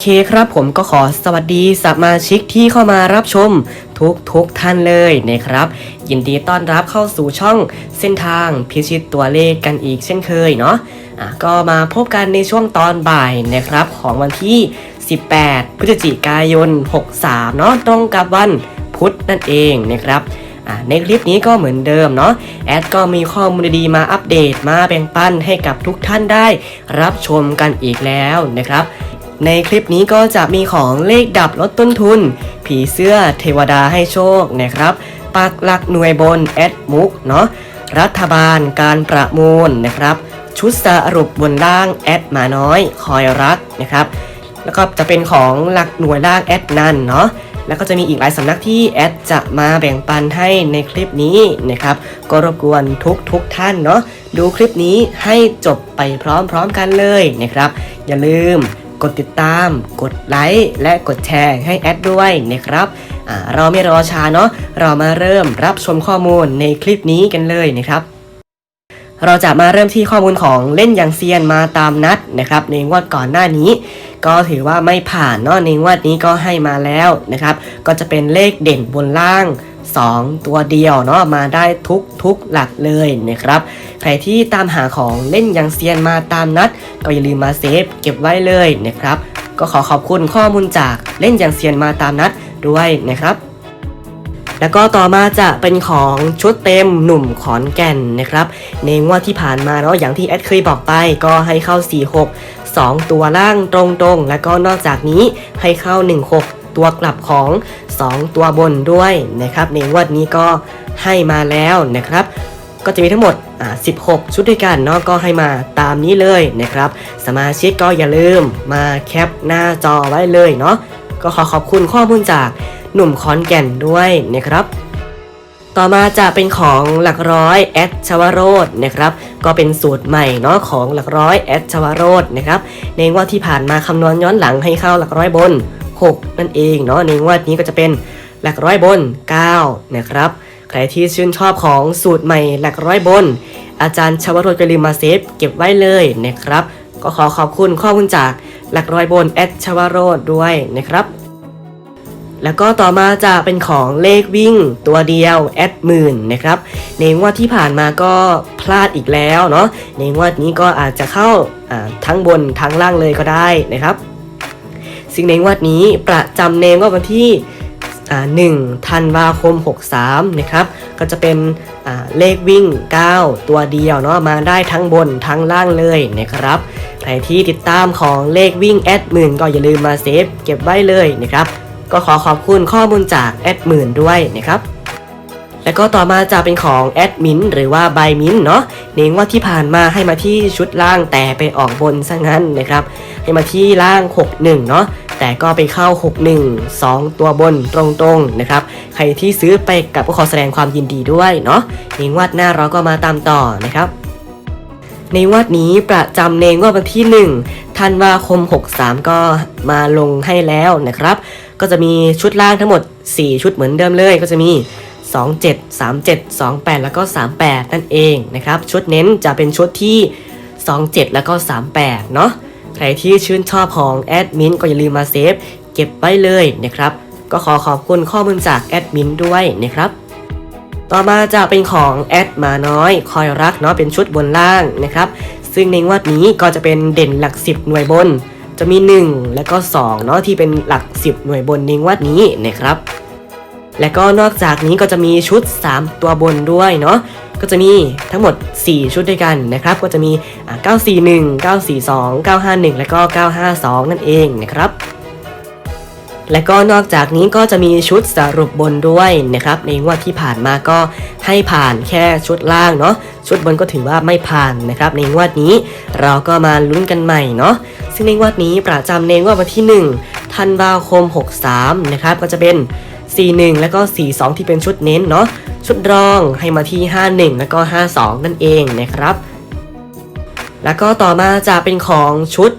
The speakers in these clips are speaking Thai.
โอเคครับผมก็ขอสวัสดีสมาชิกที่เข้ามารับชมทุกทุกท่านเลยนะครับ ยินดีต้อนรับเข้าสู่ช่องเส้นทางพิชิตตัวเลขกันอีกเช่นเคยเนาะอะก็มาพบกันในช่วงตอนบ่ายนะครับของวันที่ 18 พฤศจิกายน 63 เนาะตรงกับวันพุธนั่นเองนะครับอะในคลิปนี้ก็เหมือนเดิมเนาะแอดก็มีข้อมูลดีมาอัปเดตมาแบ่งปันให้กับทุกท่านได้รับชมกันอีกแล้วนะครับ ในคลิปนี้ก็จะมีของเลขดับลดต้นทุน ผีเสื้อเทวดาให้โชคนะครับ ปักหลักหน่วยบนแอดมุกเนาะ รัฐบาลการประมูลนะครับ ชุดสรุปบนล่างแอดมาน้อย คอยรักนะครับ แล้วก็จะเป็นของหลักหน่วยล่างแอดนันเนาะแล้วก็จะมีอีกหลายสำนักที่แอดจะมาแบ่งปันให้ในคลิปนี้นะครับ ก็รบกวนทุกทุกท่านเนาะดูคลิปนี้ให้จบไปพร้อมๆกันเลยนะครับ อย่าลืม กดติดตาม กดไลค์และกดแชร์ให้แอดด้วยนะครับเราไม่รอช้าเนาะเรามาเริ่มรับชมข้อมูลในคลิปนี้กันเลยนะครับ เราจะมาเริ่มที่ข้อมูลของเล่นอย่างเซียนมาตามนัดนะครับ ในงวดก่อนหน้านี้ ก็ถือว่าไม่ผ่านเนาะในงวดนี้ก็ให้มาแล้วนะครับ ก็จะเป็นเลขเด่นบนล่าง 2 ตัวเดียวเนาะมาได้ทุกทุกหลักเลยนะครับใครที่ตามหาของเล่นย่างเซียนมาตามนัด ก็อย่าลืมมาเซฟเก็บไว้เลยนะครับ ก็ขอขอบคุณข้อมูลจากเล่นย่างเซียนมาตามนัดด้วยนะครับแล้วก็ต่อมาจะเป็นของชุดเต็มหนุ่มขอนแก่นนะครับ ในงวดที่ผ่านมาเนาะอย่างที่แอดเคยบอกไปก็ให้เข้า 46 2 ตัวล่างตรงๆ แล้วก็นอกจากนี้ให้เข้า 16 ตัวกลับของ 2 ตัวบนด้วยนะครับในงวดนี้ก็ให้มาแล้วนะครับ ก็จะมีทั้งหมดอ่า16 ชุดด้วยกันเนาะก็ให้มาตามนี้เลยนะครับ สมาชิกก็อย่าลืมมาแคปหน้าจอไว้เลยเนาะก็ขอขอบคุณข้อมูลจากหนุ่มขอนแก่นด้วยนะครับต่อมาจะเป็นของหลักร้อยแอดชวโรดนะครับ ก็เป็นสูตรใหม่เนาะของหลักร้อยแอดชวโรดนะครับในงวดที่ผ่านมาคำนวณย้อนหลังให้เข้าหลักร้อยบน 6 นั่นเองเนาะในงวดนี้ก็จะเป็นหลักร้อยบน 9 นะครับ ใครที่ชื่นชอบของสูตรใหม่หลักร้อยบน อาจารย์ชวโรดก็ลืมมาเซฟเก็บไว้เลยนะครับ ก็ขอขอบคุณข้อมูลจากหลักร้อยบนแอดชวโรดด้วยนะครับ แล้วก็ต่อมาจะเป็นของเลขวิ่งตัวเดียวแอดหมื่นนะครับในงวดที่ผ่านมาก็พลาดอีกแล้วเนาะในงวดนี้ก็อาจจะเข้าทั้งบนทั้งล่างเลยก็ได้นะครับ ซึ่งในงวดนี้ประจำเนมว่าวันที่1ธันวาคม 63 นะครับ ก็จะเป็นเลขวิ่ง 9 ตัวเดียวเนาะมาได้ทั้งบนทั้งล่างเลยนะครับใครที่ติดตามของเลขวิ่งแอดหมื่นก็อย่าลืมมาเซฟเก็บไว้เลยนะครับ ก็ขอขอบคุณข้อมูลจากแอดหมื่นด้วยนะครับ แล้วก็ต่อมาจะเป็นของแอดมินหรือว่าบมินเนาะในงวดที่ผ่านมาให้มาที่ชุดล่างแต่ไปออกบนซะงั้นนะครับ ให้มาที่ล่าง 61 เนาะแต่ก็ไปเข้า 61 2 ตัวบนตรงๆนะครับ ใครที่ซื้อไปกับก็ขอแสดงความยินดีด้วยเนาะในงวดหน้าเราก็มาตามต่อนะครับในงวดนี้ประจำในงวดวันที่ 1 ธันวาคม 63 ก็มาลงให้แล้วนะครับ ก็จะมีชุดล่างทั้งหมด 4 ชุดเหมือนเดิมเลย ก็จะมี 27 37 28 แล้วก็ 38 นั่นเองนะครับ ชุดเน้นจะเป็นชุดที่ 27 แล้วก็ 38 เนาะใครที่ชื่นชอบของแอดมินก็อย่าลืมมาเซฟเก็บไว้เลยนะครับ ก็ขอขอบคุณข้อมูลจากแอดมินด้วยนะครับ ต่อมาจะเป็นของแอดมาน้อยคอยรักเนาะเป็นชุดบนล่างนะครับ ซึ่งในงวดนี้ก็จะเป็นเด่นหลัก 10 หน่วยบน จะมี 1 และก็2เนาะที่เป็นหลัก 10 หน่วยบนในงวดนี้นะครับ และก็นอกจากนี้ก็จะมีชุด 3 ตัวบนด้วยเนาะก็จะมีทั้งหมด 4 ชุดด้วยกันนะครับ ก็จะมีอ่า941 942 951 และก็ 952 นั่นเองนะครับและก็นอกจากนี้ก็จะมีชุดสรุปบนด้วยนะครับในงวดที่ผ่านมาก็ให้ผ่านแค่ชุดล่างเนาะชุดบนก็ถือว่าไม่ผ่านนะครับในงวดนี้เราก็มาลุ้นกันใหม่เนาะซึ่งในงวดนี้ประจำในงวดวันที่1ธันวาคม 63นะครับก็จะเป็น 41 แล้วก็ 42 ที่เป็นชุดเน้นเนาะชุดรองให้มาที่ 51 แล้วก็ 52 นั่นเองนะครับ แล้วก็ต่อมาจะเป็นของชุด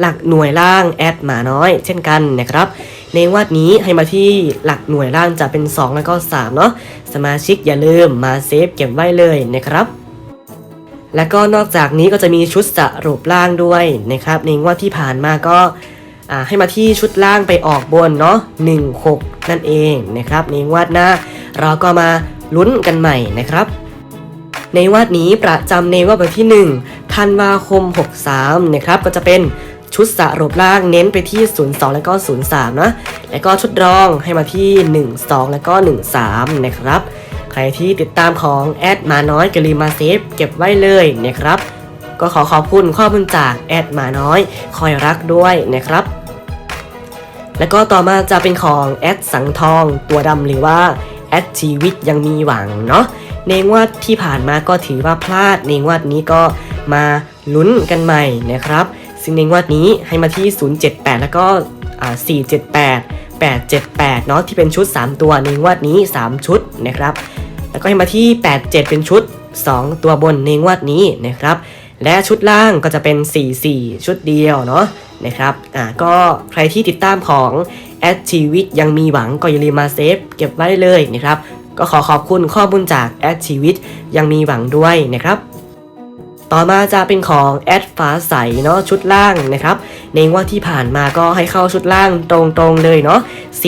หลักหน่วยล่างแอดหมาน้อย เช่นกันนะครับ ในวัดนี้ให้มาที่หลักหน่วยล่างจะเป็น 2 แล้วก็ 3 เนาะสมาชิกอย่าลืมมาเซฟเก็บไว้เลยนะครับแล้วก็นอกจากนี้ก็จะมีชุดสรุปล่างด้วยนะครับในงวดที่ผ่านมาก็ ให้มาที่ชุดล่างไปออกบนเนาะ1 6 นั่นเองนะครับในงวดหน้า เราก็มาลุ้นกันใหม่นะครับ ในงวดนี้ประจำในวดวันที่ 1 ธันวาคม 63 นะครับ ก็จะเป็นชุดสรุปล่างเน้นไปที่ 02 แล้วก็ 03 นะ แล้วก็ชุดรองให้มาที่ 12 แล้วก็ 13 นะครับ ใครที่ติดตามของแอดมาน้อยกรีมาเซฟเก็บไว้เลยนะครับ ก็ขอขอบคุณข้อมูลจากแอดมาน้อย คอยรักด้วยนะครับ แล้วก็ต่อมาจะเป็นของแอดสังทองตัวดำหรือว่าแอดชีวิตยังมีหวังเนาะในงวดที่ผ่านมาก็ถือว่าพลาดในงวดนี้ก็มาลุ้นกันใหม่นะครับ ซึ่งในงวดนี้ให้มาที่ 078 แล้วก็478 878เนาะที่เป็นชุด 3 ตัวในงวดนี้ 3 ชุดนะครับ แล้วก็ให้มาที่ 87 เป็นชุด 2 ตัวบนในงวดนี้นะครับ และชุดล่างก็จะเป็น 44 ชุดเดียวเนาะ นะครับอ่าก็ใครที่ติดตามของแอดชีวิตยังมีหวังก็อย่าลืมมาเซฟเก็บไว้เลยนะครับ ก็ขอขอบคุณข้อมูลจากแอดชีวิตยังมีหวังด้วยนะครับ ต่อมาจะเป็นของแอดฟ้าใสเนาะชุดล่างนะครับ ในงว่าที่ผ่านมาก็ให้เข้าชุดล่างตรงๆเลยเนาะ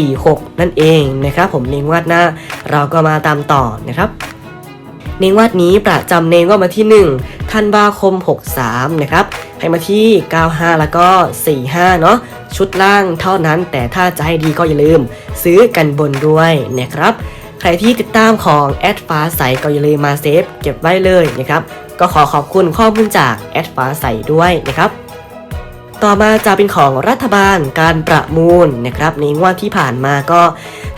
46 นั่นเองนะครับ ผมในงวดหน้าเราก็มาตามต่อนะครับในงวดนี้ประจำในงวดมาที่ 1 ธันวาคม 63 นะครับ ให้มาที่ 95 แล้วก็ 45 เนาะชุดล่างเท่านั้น แต่ถ้าจะให้ดีก็อย่าลืม ซื้อกันบนด้วยนะครับ ใครที่ติดตามของแอดฟ้าใสก็อย่าลืมมาเซฟเก็บไว้เลยนะครับ ก็ขอขอบคุณข้อมูลจากแอดฟ้าใสด้วยนะครับต่อมาจะเป็นของรัฐบาลการประมูลนะครับในงวดที่ผ่านมาก็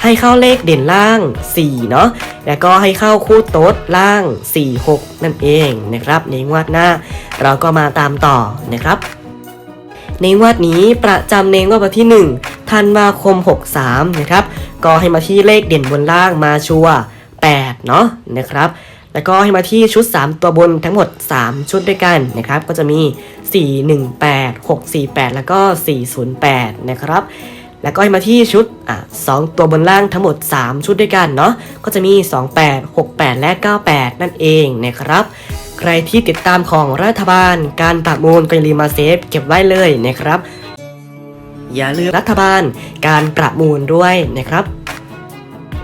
ให้เข้าเลขเด่นล่าง 4 เนาะแล้วก็ให้เข้าคู่โต๊ดล่าง 4 6 นั่นเองนะครับ ในงวดหน้าเราก็มาตามต่อนะครับในงวดนี้ประจำในงวดวันที่ 1 ธันวาคม 63 นะครับ ก็ให้มาที่เลขเด่นบนล่างมาชัว8เนาะนะครับ แล้วก็ให้มาที่ชุด 3 ตัวบนทั้งหมด 3 ชุดด้วยกันนะครับ ก็จะมี 418 648 แล้วก็ 408 นะครับ แล้วก็ให้มาที่ชุดอะ2ตัวบนล่างทั้งหมด 3 ชุดด้วยกันเนาะก็จะมี 28 68 และ 98 นั่นเองนะครับ ใครที่ติดตามของรัฐบาล การประมูลก็อย่าลืมมาเซฟเก็บไว้เลยนะครับ อย่าลืมรัฐบาลการประมูลด้วยนะครับ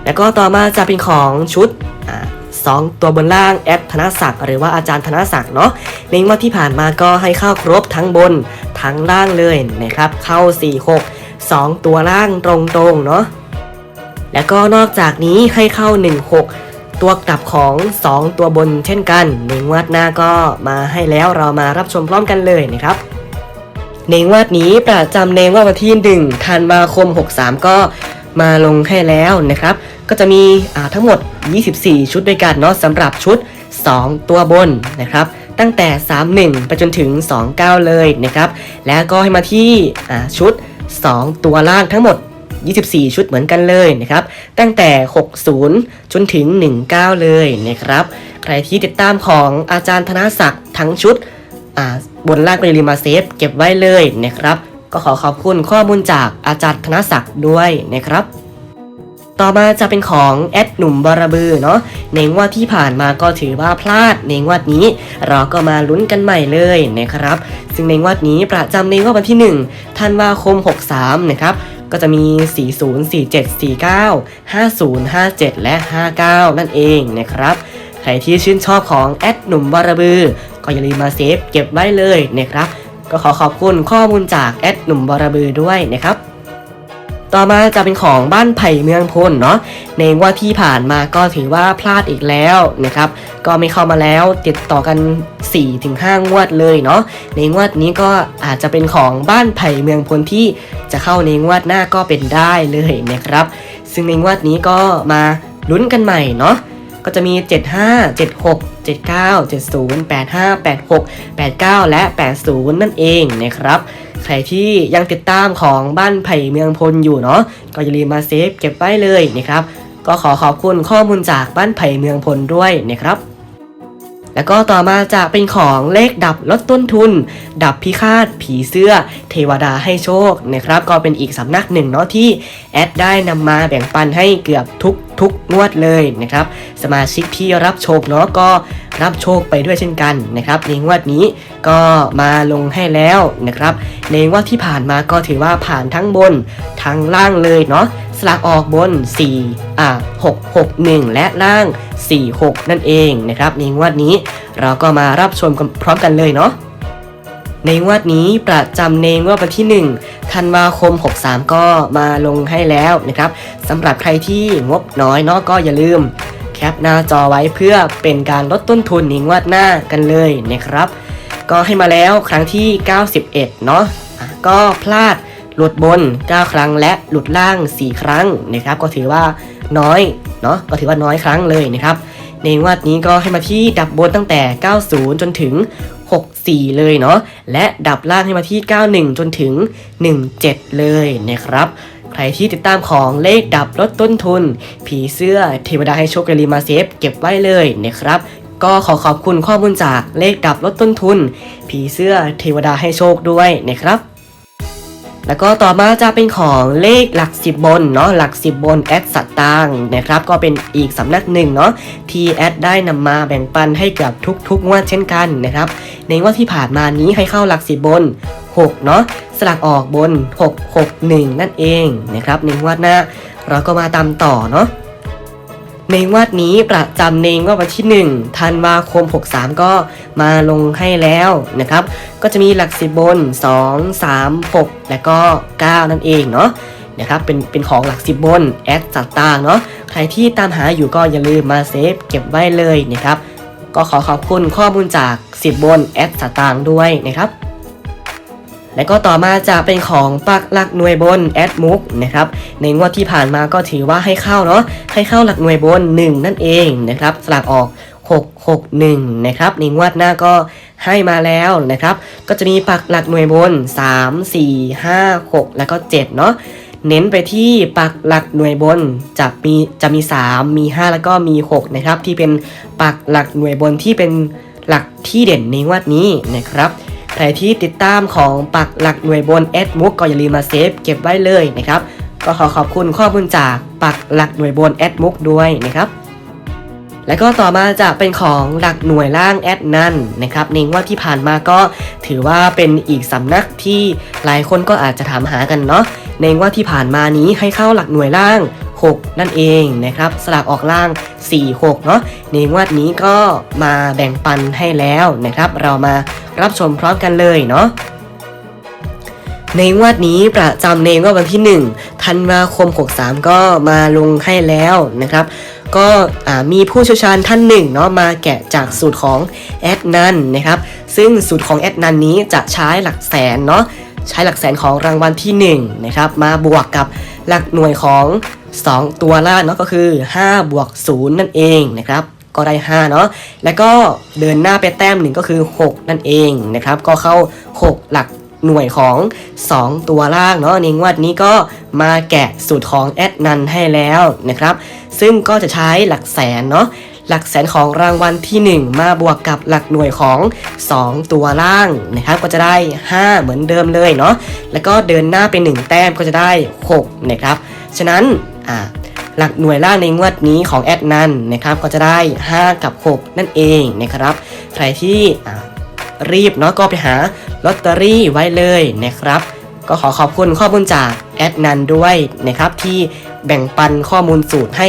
แล้วก็ต่อมาจะเป็นของชุดอ่าสองตัวบนล่างแอดธนศักดิ์หรือว่าอาจารย์ธนศักดิ์เนาะในงวดที่ผ่านมาก็ให้เข้าครบทั้งบนทั้งล่างเลยนะครับเข้า 4 6 2 ตัวล่างตรงๆเนาะแล้วก็นอกจากนี้ให้เข้า 1 6 ตัวกลับของ 2 ตัวบนเช่นกันในงวดหน้าก็มาให้แล้วเรามารับชมพร้อมกันเลยนะครับในงวดนี้ประจำในงวดวันที่1ธันวาคม 63 ก็มาลงให้แล้วนะครับ ก็จะมีทั้งหมด 24 ชุดด้วยกันเนาะสำหรับชุด 2 ตัวบนนะครับ ตั้งแต่ 31 ไปจนถึง 29 เลยนะครับ แล้วก็ให้มาที่ชุด 2 ตัวล่างทั้งหมด 24 ชุดเหมือนกันเลยนะครับ ตั้งแต่ 60 จนถึง 19 เลยนะครับ ใครที่ติดตามของอาจารย์ธนศักดิ์ทั้งชุดบนล่างก็อย่าลืมมาเซฟเก็บไว้เลยนะครับ ก็ขอขอบคุณข้อมูลจากอาจารย์ธนศักดิ์ด้วยนะครับ ต่อมาจะเป็นของแอดหนุ่มบาราบือเนาะในงวดที่ผ่านมาก็ถือว่าพลาดในงวดนี้ เราก็มาลุ้นกันใหม่เลยนะครับ ซึ่งในงวดนี้ประจำในงวดวันที่ 1 ธันวาคม 63 นะครับก็จะมี 40 47 49 50 57 และ 59 นั่นเองนะครับ ใครที่ชื่นชอบของแอดหนุ่มบาราบือ ก็อย่าลืมมาเซฟเก็บไว้เลยนะครับ ก็ขอขอบคุณข้อมูลจากแอดหนุ่มบาราบือด้วยนะครับ ต่อมาจะเป็นของบ้านไผ่เมืองพลเนาะในงว่าที่ผ่านมาก็ถือว่าพลาดอีกแล้วนะครับ ก็ไม่เข้ามาแล้วติดต่อกัน 4-5 งวดเลยเนาะในงวดนี้ก็อาจจะเป็นของบ้านไผ่เมืองพลที่จะเข้าในงวดหน้าก็เป็นได้เลยนะครับ ซึ่งในงวดนี้ก็มาลุ้นกันใหม่เนาะก็จะมี 75 76 79 70 85 86 89 และ 80 นั่นเองนะครับ ใครที่ยังติดตามของบ้านไผ่เมืองพลอยู่เนาะก็อย่าลืมมาเซฟเก็บไว้เลยนะครับ ก็ขอขอบคุณข้อมูลจากบ้านไผ่เมืองพลด้วยนะครับ แล้วก็ต่อมาจะเป็นของเลขดับลดต้นทุน ดับพิฆาต ผีเสื้อ เทวดาให้โชคนะครับ ก็เป็นอีกสำนักหนึ่งเนาะที่แอดได้นำมาแบ่งปันให้เกือบทุกทุกงวดเลยนะครับสมาชิกที่รับโชคเนาะก็รับโชคไปด้วยเช่นกันนะครับในงวดนี้ก็มาลงให้แล้วนะครับในงวดที่ผ่านมาก็ถือว่าผ่านทั้งบนทั้งล่างเลยเนาะ ลากออกบน 4 อ่า 6 6 1 และล่าง 4 6 นั่นเองนะครับ ในงวดนี้เราก็มารับชมพร้อมกันเลยเนาะในงวดนี้ประจำในงวดวันที่ 1 ธันวาคม 63 ก็มาลงให้แล้วนะครับสำหรับใครที่งบน้อยเนาะก็อย่าลืม แคปหน้าจอไว้เพื่อเป็นการลดต้นทุนในงวดหน้ากันเลยนะครับ ก็ให้มาแล้วครั้งที่ 91 เนาะก็พลาด หลุดบน 9 ครั้งและหลุดล่าง 4 ครั้งนะครับ ก็ถือว่าน้อยเนาะก็ถือว่าน้อยครั้งเลยนะครับ ในงวดนี้ก็ให้มาที่ดับบนตั้งแต่ 90 จนถึง 64 เลยเนาะและดับล่างให้มาที่ 91 จนถึง 17 เลยนะครับใครที่ติดตามของเลขดับลดต้นทุน ผีเสื้อเทวดาให้โชคอย่าลืมมาเซฟเก็บไว้เลยนะครับ ก็ขอขอบคุณข้อมูลจากเลขดับลดต้นทุน ผีเสื้อเทวดาให้โชคด้วยนะครับ แล้วก็ต่อมาจะเป็นของเลขหลักสิบบนเนาะหลักสิบบนแอดสัตตางนะครับก็เป็นอีกสำนักหนึ่งเนาะที่แอดได้นำมาแบ่งปันให้กับทุกๆงวดเช่นกันนะครับในงวดที่ผ่านมานี้ให้เข้าหลักสิบบน 6 เนาะสลักออกบน 6 6 1 นั่นเองนะครับในงวดหน้าเราก็มาตามต่อเนาะ ในงวดนี้ประจำในงวดวันที่1ธันวาคม 63 ก็มาลงให้แล้วนะครับ ก็จะมีหลักสิบบน 2 3 6 และก็ 9 นั่นเองเนาะนะครับเป็นเป็นของหลักสิบบนแอดจัดต่างเนาะใครที่ตามหาอยู่ก็อย่าลืมมาเซฟเก็บไว้เลยนะครับ ก็ขอขอบคุณข้อมูลจาก10บบนแอดสตางด้วยนะครับ และก็ต่อมาจะเป็นของปักหลักหน่วยบนแอดมุกนะครับในงวดที่ผ่านมาก็ถือว่าให้เข้าเนาะให้เข้าหลักหน่วยบน 1 นั่นเองนะครับสลากออก 661 นะครับในงวดหน้าก็ให้มาแล้วนะครับ ก็จะมีปักหลักหน่วยบน 3 4 5 6 แล้วก็ 7 เนาะเน้นไปที่ปักหลักหน่วยบนจะมีจะมี 3 มี 5 แล้วก็มี 6 นะครับ ที่เป็นปักหลักหน่วยบนที่เป็นหลักที่เด่นในงวดนี้นะครับ ใครที่ติดตามของปักหลักหน่วยบนแอดมุกก็อย่าลืมมาเซฟเก็บไว้เลยนะครับ ก็ขอขอบคุณข้อมูลจากปักหลักหน่วยบนแอดมุกด้วยนะครับ และก็ต่อมาจะเป็นของหลักหน่วยล่างแอดนันนะครับในงว่าที่ผ่านมาก็ถือว่าเป็นอีกสำนักที่หลายคนก็อาจจะถามหากันเนาะในงว่าที่ผ่านมานี้ให้เข้าหลักหน่วยล่าง 6 นั่นเองนะครับสลากออกล่าง 4 6 เนาะในงวดนี้ก็มาแบ่งปันให้แล้วนะครับ เรามารับชมพร้อมกันเลยเนาะในงวดนี้ประจำในงวดวันที่ 1 ธันวาคม 63 ก็มาลงให้แล้วนะครับก็มีผู้เชี่ยวชาญท่านหนึ่งเนาะมาแกะจากสูตรของแอดนันนะครับซึ่งสูตรของแอดนันนี้จะใช้หลักแสนเนาะใช้หลักแสนของรางวัลที่1นะครับมาบวกกับหลักหน่วยของ 2 ตัวล่างเนาะก็คือ5บวก0นั่นเองนะครับก็ได้5เนาะแล้วก็เดินหน้าไปแต้มหนึ่งก็คือ 6 นั่นเองนะครับก็เข้า 6 หลักหน่วยของ 2 ตัวล่างเนาะในงวดนี้ก็มาแกะสูตรของแอดนันให้แล้วนะครับซึ่งก็จะใช้หลักแสนเนาะหลักแสนของรางวัลที่ 1 มาบวกกับหลักหน่วยของ 2 ตัวล่างนะครับก็จะได้ 5 เหมือนเดิมเลยเนาะแล้วก็เดินหน้าไป 1 แต้มก็จะได้ 6 นะครับ ฉะนั้น อ่าหลักหน่วยล่างในงวดนี้ของแอดนันนะครับก็จะได้ 5 กับ 6 นั่นเองนะครับ ใครที่รีบเนาะก็ไปหาลอตเตอรี่ไว้เลยนะครับ ก็ขอขอบคุณข้อมูลจากแอดนันด้วยนะครับที่แบ่งปันข้อมูลสูตรให้